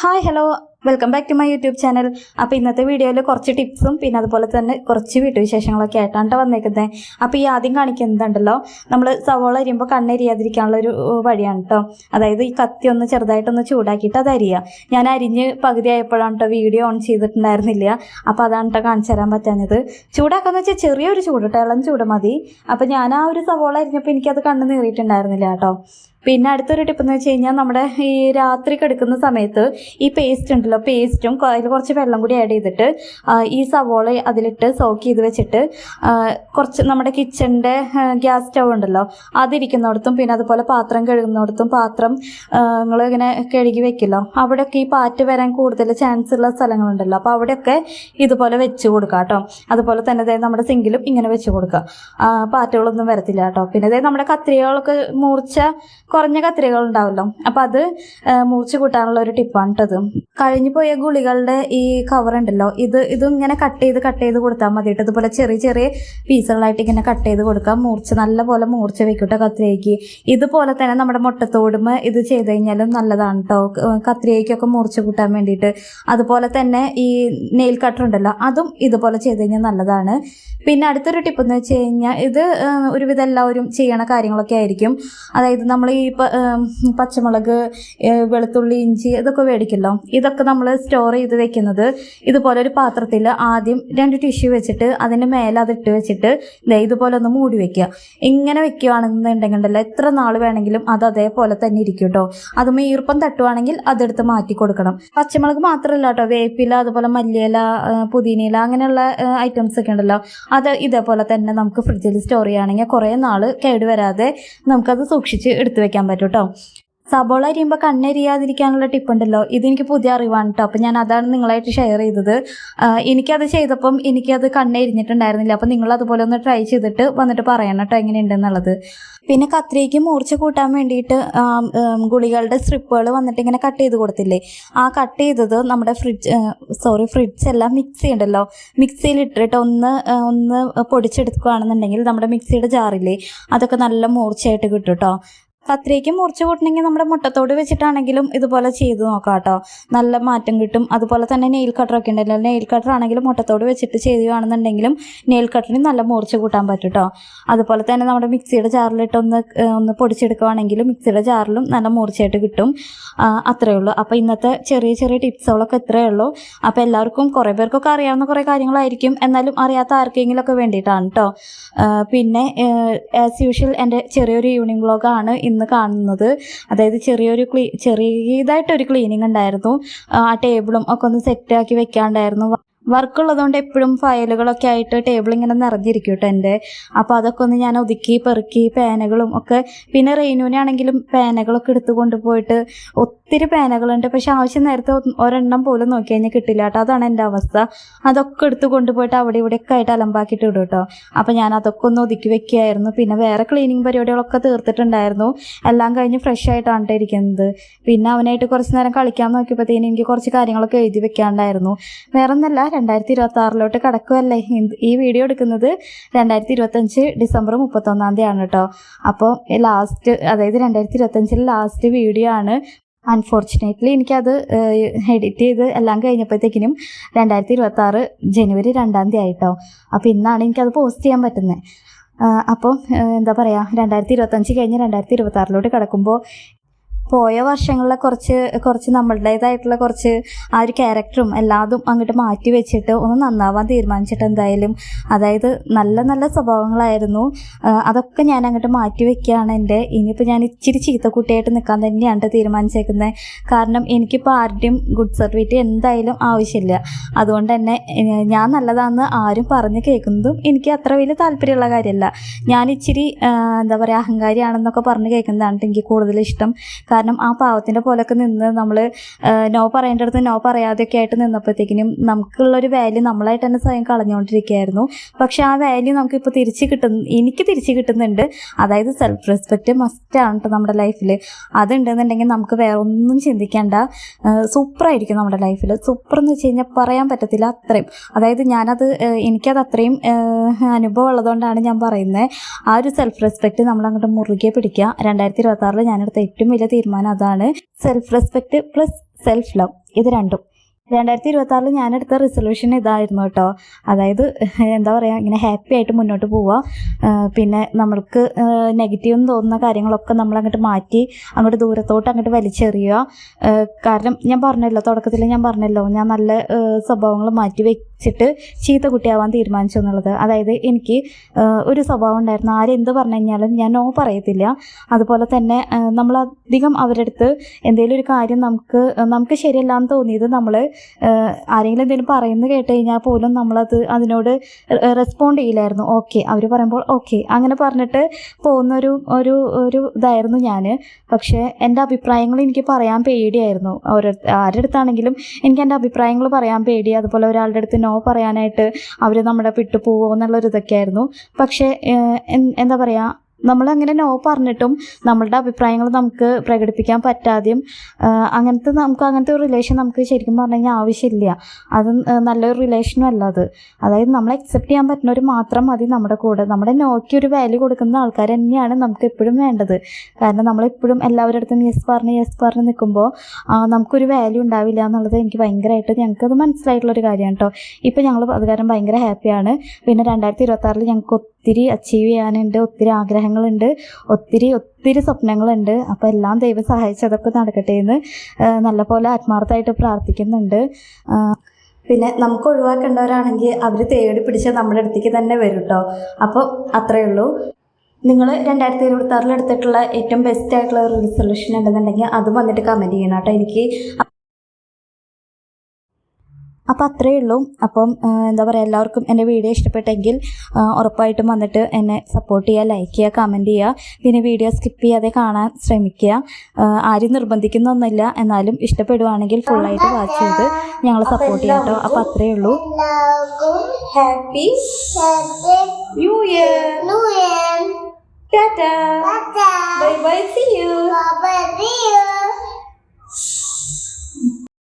Hi hello welcome back to my YouTube channel അപ്പോൾ ഇന്നത്തെ വീഡിയോയിൽ കുറച്ച് ടിപ്സും പിന്നെ അതുപോലെ തന്നെ കുറച്ച് വീട്ടുവിശേഷങ്ങളൊക്കെ ആയിട്ടാണ് വന്നേക്കുന്നത് അപ്പോൾ ഈ ആദ്യം കാണിക്കുന്നതുണ്ടല്ലോ നമ്മൾ സവോള അരിയുമ്പോൾ കണ്ണെരിയാതിരിക്കാനുള്ള ഒരു വഴിയാണ് കേട്ടോ അതായത് ഈ കത്തി ഒന്ന് ചെറുതായിട്ടൊന്ന് ചൂടാക്കിയിട്ട് അത് അരിയുക ഞാൻ അരിഞ്ഞ് പകുതി ആയപ്പോഴാണ് കേട്ടോ വീഡിയോ ഓൺ ചെയ്തിട്ടുണ്ടായിരുന്നില്ല. അപ്പോൾ അതാണ് കേട്ടോ കാണിച്ചു തരാൻ പറ്റാഞ്ഞത്. ചൂടാക്കാന്ന് വെച്ചാൽ ചെറിയൊരു ചൂട് കേട്ടോ ഇളം ചൂട് മതി. അപ്പോൾ ഞാൻ ആ ഒരു സവോള അരിഞ്ഞപ്പോൾ എനിക്കത് കണ്ണ് നീറിയിട്ടുണ്ടായിരുന്നില്ല കേട്ടോ പിന്നെ അടുത്തൊരു ടിപ്പ് എന്ന് വെച്ച് കഴിഞ്ഞാൽ നമ്മുടെ ഈ രാത്രി കിടക്കുന്ന സമയത്ത് ഈ പേസ്റ്റ് ഉണ്ടല്ലോ പേസ്റ്റും അതിൽ കുറച്ച് വെള്ളം കൂടി ആഡ് ചെയ്തിട്ട് ഈ സവോള അതിലിട്ട് സോക്ക് ചെയ്ത് വെച്ചിട്ട് കുറച്ച് നമ്മുടെ കിച്ചണിന്റെ ഗ്യാസ് സ്റ്റൗ ഉണ്ടല്ലോ അതിരിക്കുന്നിടത്തും പിന്നെ അതുപോലെ പാത്രം കഴുകുന്നിടത്തും പാത്രം നിങ്ങൾ ഇങ്ങനെ കഴുകി വെക്കില്ലോ. അവിടെയൊക്കെ ഈ പാറ്റ് വരാൻ കൂടുതൽ ചാൻസ് ഉള്ള സ്ഥലങ്ങളുണ്ടല്ലോ. അപ്പോൾ അവിടെയൊക്കെ ഇതുപോലെ വെച്ച് കൊടുക്കുക കേട്ടോ അതുപോലെ തന്നെ അതായത് നമ്മുടെ സിങ്കിലും ഇങ്ങനെ വെച്ച് കൊടുക്കുക പാറ്റുകളൊന്നും വരത്തില്ല കേട്ടോ പിന്നെ അതായത് നമ്മുടെ കത്രികകളൊക്കെ മൂർച്ച കുറഞ്ഞ കത്രികകൾ ഉണ്ടാവുമല്ലോ അപ്പൊ അത് മൂർച്ച കൂട്ടാനുള്ള ഒരു ടിപ്പാണ് കേട്ടത് കഴിഞ്ഞു പോയ ഗുളികളുടെ ഈ കവർ ഉണ്ടല്ലോ ഇത് ഇത് ഇങ്ങനെ കട്ട് ചെയ്ത് കട്ട് ചെയ്ത് കൊടുത്താൽ മതി കേട്ടോ ഇതുപോലെ ചെറിയ ചെറിയ പീസുകളായിട്ട് ഇങ്ങനെ കട്ട് ചെയ്ത് കൊടുക്കാം. മൂർച്ച നല്ലപോലെ മൂർച്ച വെക്കട്ടെ കത്രികയ്ക്ക് ഇതുപോലെ തന്നെ നമ്മുടെ മുട്ടത്തോടുമ ഇത് ചെയ്ത് കഴിഞ്ഞാലും നല്ലതാണ് കേട്ടോ കത്രികയ്ക്കൊക്കെ മൂർച്ച കൂട്ടാൻ വേണ്ടിയിട്ട്. അതുപോലെ തന്നെ ഈ നെയിൽ കട്ടർ ഉണ്ടല്ലോ അതും ഇതുപോലെ ചെയ്ത് കഴിഞ്ഞാൽ നല്ലതാണ്. പിന്നെ അടുത്തൊരു ടിപ്പ് എന്ന് വെച്ച് കഴിഞ്ഞാൽ ഇത് ഒരുവിധം എല്ലാവരും ചെയ്യണ കാര്യങ്ങളൊക്കെ ആയിരിക്കും. അതായത് നമ്മൾ ഈ ഉം, പച്ചമുളക് വെളുത്തുള്ളി ഇഞ്ചി ഇതൊക്കെ മേടിക്കല്ലോ ഇതൊക്കെ നമ്മൾ സ്റ്റോർ ചെയ്ത് വെക്കുന്നത് ഇതുപോലെ ഒരു പാത്രത്തിൽ ആദ്യം രണ്ട് ടിഷ്യൂ വെച്ചിട്ട് അതിന്റെ മേലെ അത് ഇട്ട് വെച്ചിട്ട് ഇതുപോലെ ഒന്ന് മൂടി വെക്കുക. ഇങ്ങനെ വെക്കുകയാണെന്നുണ്ടെങ്കിൽ ഉണ്ടല്ലോ എത്ര നാൾ വേണമെങ്കിലും അത് അതേപോലെ തന്നെ ഇരിക്കും കേട്ടോ. അതും ഈർപ്പം തട്ടുവാണെങ്കിൽ അതെടുത്ത് മാറ്റി കൊടുക്കണം. പച്ചമുളക് മാത്രമല്ല കേട്ടോ വേപ്പില അതുപോലെ മല്ലിയില പുതിനയില അങ്ങനെയുള്ള ഐറ്റംസ് ഒക്കെ ഉണ്ടല്ലോ അത് ഇതേപോലെ തന്നെ നമുക്ക് ഫ്രിഡ്ജിൽ സ്റ്റോർ ചെയ്യുകയാണെങ്കിൽ കുറേ നാൾ കേടുവരാതെ നമുക്കത് സൂക്ഷിച്ച് എടുത്തു വെക്കാൻ പറ്റും കേട്ടോ സബോള അരിയുമ്പോൾ കണ്ണെരിയാതിരിക്കാനുള്ള ടിപ്പുണ്ടല്ലോ ഇതെനിക്ക് പുതിയ അറിവാണ് കേട്ടോ അപ്പം ഞാൻ അതാണ് നിങ്ങളായിട്ട് ഷെയർ ചെയ്തത്. എനിക്കത് ചെയ്തപ്പം എനിക്കത് കണ്ണെരിഞ്ഞിട്ടുണ്ടായിരുന്നില്ല. അപ്പം നിങ്ങൾ അതുപോലെ ഒന്ന് ട്രൈ ചെയ്തിട്ട് വന്നിട്ട് പറയണം കേട്ടോ എങ്ങനെയുണ്ടെന്നുള്ളത്. പിന്നെ കത്രിക്ക് മൂർച്ച കൂട്ടാൻ വേണ്ടിയിട്ട് ഗുളികളുടെ സ്ട്രിപ്പുകൾ വന്നിട്ട് ഇങ്ങനെ കട്ട് ചെയ്ത് കൊടുത്തില്ലേ? ആ കട്ട് ചെയ്തത് നമ്മുടെ ഫ്രിഡ്ജ് സോറി ഫ്രിഡ്ജ് എല്ലാം മിക്സി ഉണ്ടല്ലോ മിക്സിയിൽ ഇട്ടിട്ട് ഒന്ന് ഒന്ന് പൊടിച്ചെടുക്കുകയാണെന്നുണ്ടെങ്കിൽ നമ്മുടെ മിക്സിയുടെ ജാറില്ലേ അതൊക്കെ നല്ല മൂർച്ചയായിട്ട് കിട്ടും കേട്ടോ കത്രിക്ക് മുറിച്ച് കൂട്ടണമെങ്കിൽ നമ്മുടെ മുട്ടത്തോട് വെച്ചിട്ടാണെങ്കിലും ഇതുപോലെ ചെയ്ത് നോക്കാം കേട്ടോ. നല്ല മാറ്റം കിട്ടും. അതുപോലെ തന്നെ നെയിൽ കട്ടറൊക്കെ ഉണ്ടല്ലോ. നെയിൽ കട്ടർ ആണെങ്കിലും മുട്ടത്തോട് വെച്ചിട്ട് ചെയ്യുകയാണെന്നുണ്ടെങ്കിലും നെയിൽ കട്ടറിന് നല്ല മുറിച്ച് കൂട്ടാൻ പറ്റും കേട്ടോ. അതുപോലെ തന്നെ നമ്മുടെ മിക്സിയുടെ ജാറിലിട്ട് ഒന്ന് ഒന്ന് പൊടിച്ചെടുക്കുകയാണെങ്കിലും മിക്സിയുടെ ജാറിലും നല്ല മുറിച്ചായിട്ട് കിട്ടും. അത്രയേ ഉള്ളൂ. അപ്പോൾ ഇന്നത്തെ ചെറിയ ചെറിയ ടിപ്സുകളൊക്കെ ഇത്രയേ ഉള്ളൂ. അപ്പോൾ എല്ലാവർക്കും കുറേ പേർക്കൊക്കെ അറിയാവുന്ന കുറേ കാര്യങ്ങളായിരിക്കും. എന്നാലും അറിയാത്ത ആർക്കെങ്കിലുമൊക്കെ വേണ്ടിയിട്ടാണ് കേട്ടോ. പിന്നെ ആസ് യൂഷ്വൽ എന്റെ ചെറിയൊരു ഈവനിങ് വ്ളോഗാണ് ഇന്ന് കാണുന്നത്. അതായത് ചെറിയൊരു ക്ലീ ചെറിയതായിട്ടൊരു ക്ലീനിങ് ഉണ്ടായിരുന്നു. ആ ടേബിളും ഒക്കെ ഒന്ന് സെറ്റ് ആക്കി വെക്കാണ്ടായിരുന്നു. വർക്ക് ഉള്ളതുകൊണ്ട് എപ്പോഴും ഫയലുകളൊക്കെ ആയിട്ട് ടേബിൾ ഇങ്ങനെ നിറഞ്ഞിരിക്കും കേട്ടോ എന്റെ. അപ്പോൾ അതൊക്കെ ഒന്ന് ഞാൻ ഒതുക്കി പെറുക്കി പേനകളും ഒക്കെ പിന്നെ റെയിനുവിനാണെങ്കിലും പേനകളൊക്കെ എടുത്തു കൊണ്ടുപോയിട്ട് ഒത്തിരി പേനകളുണ്ട്. പക്ഷെ ആവശ്യം നേരത്തെ ഒരെണ്ണം പോലും നോക്കി കഴിഞ്ഞാൽ കിട്ടില്ല കേട്ടോ. അതാണ് എന്റെ അവസ്ഥ. അതൊക്കെ എടുത്ത് കൊണ്ടുപോയിട്ട് അവിടെ ഇവിടെയൊക്കെ ആയിട്ട് അലമ്പാക്കിയിട്ട് ഇടും കേട്ടോ. അപ്പോൾ ഞാൻ അതൊക്കെ ഒന്ന് ഒതുക്കി വെക്കുകയായിരുന്നു. പിന്നെ വേറെ ക്ലീനിങ് പരിപാടികളൊക്കെ തീർത്തിട്ടുണ്ടായിരുന്നു. എല്ലാം കഴിഞ്ഞ് ഫ്രഷ് ആയിട്ടാണ് ട്ടോ ഇരിക്കുന്നത്. പിന്നെ അവനായിട്ട് കുറച്ച് നേരം കളിക്കാൻ നോക്കിയപ്പോഴത്തേനും എനിക്ക് കുറച്ച് കാര്യങ്ങളൊക്കെ എഴുതി വെക്കാണ്ടായിരുന്നു വേറെ ഒന്നല്ല രണ്ടായിരത്തി ഇരുപത്തി ആറിലോട്ട് കിടക്കുമല്ലേ ഈ വീഡിയോ എടുക്കുന്നത് രണ്ടായിരത്തി ഇരുപത്തഞ്ച് ഡിസംബർ മുപ്പത്തൊന്നാം തീയതിയാണ് കേട്ടോ. അപ്പോൾ ലാസ്റ്റ് അതായത് രണ്ടായിരത്തി ഇരുപത്തഞ്ചിൽ ലാസ്റ്റ് വീഡിയോ ആണ്. അൺഫോർച്ചുനേറ്റ്ലി എനിക്കത് എഡിറ്റ് ചെയ്ത് എല്ലാം കഴിഞ്ഞപ്പോഴത്തേക്കിനും രണ്ടായിരത്തി ഇരുപത്തി ആറ് ജനുവരി രണ്ടാം തീയതി ആയിട്ടോ. അപ്പോൾ ഇന്നാണ് എനിക്കത് പോസ്റ്റ് ചെയ്യാൻ പറ്റുന്നത് അപ്പോൾ എന്താ പറയുക രണ്ടായിരത്തി ഇരുപത്തഞ്ച് കഴിഞ്ഞ് രണ്ടായിരത്തി ഇരുപത്തി ആറിലോട്ട് കിടക്കുമ്പോൾ പോയ വർഷങ്ങളിലെ കുറച്ച് കുറച്ച് നമ്മളുടേതായിട്ടുള്ള കുറച്ച് ആ ഒരു ക്യാരക്ടറും എല്ലാതും അങ്ങോട്ട് മാറ്റി വെച്ചിട്ട് ഒന്ന് നന്നാവാൻ തീരുമാനിച്ചിട്ട് എന്തായാലും അതായത് നല്ല നല്ല സ്വഭാവങ്ങളായിരുന്നു. അതൊക്കെ ഞാൻ അങ്ങോട്ട് മാറ്റി വെക്കുകയാണ് എന്റെ. ഇനിയിപ്പോൾ ഞാൻ ഇച്ചിരി ചീത്ത കുട്ടിയായിട്ട് നിൽക്കാൻ തന്നെയാണ് തീരുമാനിച്ചേക്കുന്നത് കാരണം എനിക്കിപ്പോൾ ആരുടെയും ഗുഡ് സർവീറ്റ് എന്തായാലും ആവശ്യമില്ല. അതുകൊണ്ട് തന്നെ ഞാൻ നല്ലതാണെന്ന് ആരും പറഞ്ഞ് കേൾക്കുന്നതും എനിക്ക് അത്ര വലിയ താല്പര്യമുള്ള കാര്യമല്ല. ഞാൻ ഇച്ചിരി എന്താ പറയുക അഹങ്കാരിയാണെന്നൊക്കെ പറഞ്ഞ് കേൾക്കുന്നതാണ് എനിക്ക് കൂടുതൽ ഇഷ്ടം. കാരണം ആ പാവത്തിന്റെ പോലൊക്കെ നിന്ന് നമ്മൾ നോ പറയേണ്ട അടുത്ത് നോ പറയാതെയൊക്കെ ആയിട്ട് നിന്നപ്പോഴത്തേക്കിനും നമുക്കുള്ളൊരു വാല്യൂ നമ്മളായിട്ട് തന്നെ സ്വയം കളഞ്ഞുകൊണ്ടിരിക്കുകയായിരുന്നു. പക്ഷെ ആ വാല്യൂ നമുക്കിപ്പോൾ തിരിച്ച് കിട്ടുന്നു എനിക്ക് തിരിച്ച് കിട്ടുന്നുണ്ട്. അതായത് സെൽഫ് റെസ്പെക്റ്റ് മസ്റ്റാണ് കേട്ടോ നമ്മുടെ ലൈഫിൽ അതുണ്ടെന്നുണ്ടെങ്കിൽ നമുക്ക് വേറെ ഒന്നും ചിന്തിക്കേണ്ട സൂപ്പറായിരിക്കും നമ്മുടെ ലൈഫിൽ സൂപ്പർ എന്ന് വെച്ച് കഴിഞ്ഞാൽ പറയാൻ പറ്റത്തില്ല അത്രയും. അതായത് ഞാനത് എനിക്കത് അത്രയും അനുഭവം ഉള്ളതുകൊണ്ടാണ് ഞാൻ പറയുന്നത്. ആ ഒരു സെൽഫ് റെസ്പെക്റ്റ് നമ്മൾ അങ്ങോട്ട് മുറുകെ പിടിക്കുക. രണ്ടായിരത്തി ഇരുപത്തി ആറിൽ ഞാനെടുത്ത ഏറ്റവും വലിയ തീരുമാനം അതാണ് self respect plus self love ഇത് രണ്ടും. രണ്ടായിരത്തി ഇരുപത്തി ആറിൽ ഞാനെടുത്ത റിസൊല്യൂഷൻ ഇതായിരുന്നു കേട്ടോ. അതായത് എന്താ പറയുക ഇങ്ങനെ ഹാപ്പി ആയിട്ട് മുന്നോട്ട് പോവുക പിന്നെ നമ്മൾക്ക് നെഗറ്റീവ് എന്ന് തോന്നുന്ന കാര്യങ്ങളൊക്കെ നമ്മൾ അങ്ങോട്ട് മാറ്റി അങ്ങോട്ട് ദൂരത്തോട്ട് അങ്ങോട്ട് വലിച്ചെറിയുക. കാരണം ഞാൻ പറഞ്ഞല്ലോ തുടക്കത്തിൽ ഞാൻ പറഞ്ഞല്ലോ ഞാൻ നല്ല സ്വഭാവങ്ങൾ മാറ്റി വെച്ചിട്ട് ചീത്ത കുട്ടിയാവാൻ തീരുമാനിച്ചു എന്നുള്ളത്. അതായത് എനിക്ക് ഒരു സ്വഭാവം ഉണ്ടായിരുന്നു. ആരെന്ത് പറഞ്ഞു കഴിഞ്ഞാലും ഞാൻ നോ പറയത്തില്ല. അതുപോലെ തന്നെ നമ്മൾ നമ്മളധികം അവരുടെ അടുത്ത് എന്തെങ്കിലും ഒരു കാര്യം നമുക്ക് നമുക്ക് ശരിയല്ല എന്ന് തോന്നിയത് നമ്മൾ ആരെങ്കിലും എന്തെങ്കിലും പറയുന്നത് കേട്ട് കഴിഞ്ഞാൽ പോലും നമ്മളത് അതിനോട് റെസ്പോണ്ട് ചെയ്യില്ലായിരുന്നു. ഓക്കെ അവർ പറയുമ്പോൾ ഓക്കെ അങ്ങനെ പറഞ്ഞിട്ട് പോകുന്ന ഒരു ഒരു ഒരു ഇതായിരുന്നു ഞാൻ പക്ഷേ എന്റെ അഭിപ്രായങ്ങൾ എനിക്ക് പറയാൻ പേടിയായിരുന്നു. ഓരോ ആരുടെ അടുത്താണെങ്കിലും എനിക്ക് എന്റെ അഭിപ്രായങ്ങൾ പറയാൻ പേടി. അതുപോലെ ഒരാളുടെ അടുത്ത് നോ പറയാനായിട്ട് അവർ നമ്മുടെ വിട്ടു പോവുമോ എന്നുള്ളൊരു ഇതൊക്കെ ആയിരുന്നു പക്ഷേ എന്താ പറയുക നമ്മളങ്ങനെ നോ പറഞ്ഞിട്ടും നമ്മളുടെ അഭിപ്രായങ്ങൾ നമുക്ക് പ്രകടിപ്പിക്കാൻ പറ്റാതെയും അങ്ങനത്തെ നമുക്ക് അങ്ങനത്തെ ഒരു റിലേഷൻ നമുക്ക് ശരിക്കും പറഞ്ഞു കഴിഞ്ഞാൽ ആവശ്യമില്ല. അത് നല്ലൊരു റിലേഷനും അല്ല അത്. അതായത് നമ്മൾ അക്സെപ്റ്റ് ചെയ്യാൻ പറ്റുന്നവർ മാത്രം മതി നമ്മുടെ കൂടെ. നമ്മുടെ നോക്കി ഒരു വാല്യൂ കൊടുക്കുന്ന ആൾക്കാർ തന്നെയാണ് നമുക്ക് എപ്പോഴും വേണ്ടത്. കാരണം നമ്മളെപ്പോഴും എല്ലാവരുടെ അടുത്തും യെസ് പറഞ്ഞ് യെസ് പറഞ്ഞ് നിൽക്കുമ്പോൾ നമുക്കൊരു വാല്യൂ ഉണ്ടാവില്ല എന്നുള്ളത് എനിക്ക് ഭയങ്കരമായിട്ട് ഞങ്ങൾക്കത് മനസ്സിലായിട്ടുള്ളൊരു കാര്യമാണ് കേട്ടോ ഇപ്പം ഞങ്ങൾ അത് കാരണം ഭയങ്കര ഹാപ്പിയാണ് പിന്നെ രണ്ടായിരത്തി ഇരുപത്തി ഞങ്ങൾക്ക് ഒത്തിരി അച്ചീവ് ചെയ്യാനുണ്ട് ഒത്തിരി ആഗ്രഹങ്ങളുണ്ട് ഒത്തിരി ഒത്തിരി സ്വപ്നങ്ങളുണ്ട്. അപ്പോൾ എല്ലാം ദൈവം സഹായിച്ച് അതൊക്കെ നടക്കട്ടെ എന്ന് നല്ലപോലെ ആത്മാർത്ഥമായിട്ട് പ്രാർത്ഥിക്കുന്നുണ്ട്. പിന്നെ നമുക്ക് ഒഴിവാക്കേണ്ടവരാണെങ്കിൽ അവർ തേടി പിടിച്ച് നമ്മുടെ അടുത്തേക്ക് തന്നെ വരും കേട്ടോ അപ്പോൾ അത്രയേ ഉള്ളൂ. നിങ്ങൾ രണ്ടായിരത്തി ഇരുപത്തി ആറിൽ എടുത്തിട്ടുള്ള ഏറ്റവും ബെസ്റ്റ് ആയിട്ടുള്ള ഒരു റിസൊല്യൂഷൻ ഉണ്ടെന്നുണ്ടെങ്കിൽ അതും വന്നിട്ട് കമന്റ് ചെയ്യണം കേട്ടോ എനിക്ക് അപ്പോൾ അത്രയേ ഉള്ളൂ. അപ്പം എന്താ പറയുക എല്ലാവർക്കും എന്റെ വീഡിയോ ഇഷ്ടപ്പെട്ടെങ്കിൽ ഉറപ്പായിട്ടും വന്നിട്ട് എന്നെ സപ്പോർട്ട് ചെയ്യുക ലൈക്ക് ചെയ്യുക കമന്റ് ചെയ്യുക. പിന്നെ വീഡിയോ സ്കിപ്പ് ചെയ്യാതെ കാണാൻ ശ്രമിക്കുക. ആരും നിർബന്ധിക്കുന്നൊന്നുമില്ല. എന്നാലും ഇഷ്ടപ്പെടുവാണെങ്കിൽ ഫുള്ളായിട്ട് വാച്ച് ചെയ്ത് ഞങ്ങളെ സപ്പോർട്ട് ചെയ്യാം കേട്ടോ അപ്പോൾ അത്രയേ ഉള്ളൂ. Happy new year new year tata tata bye bye see you bye bye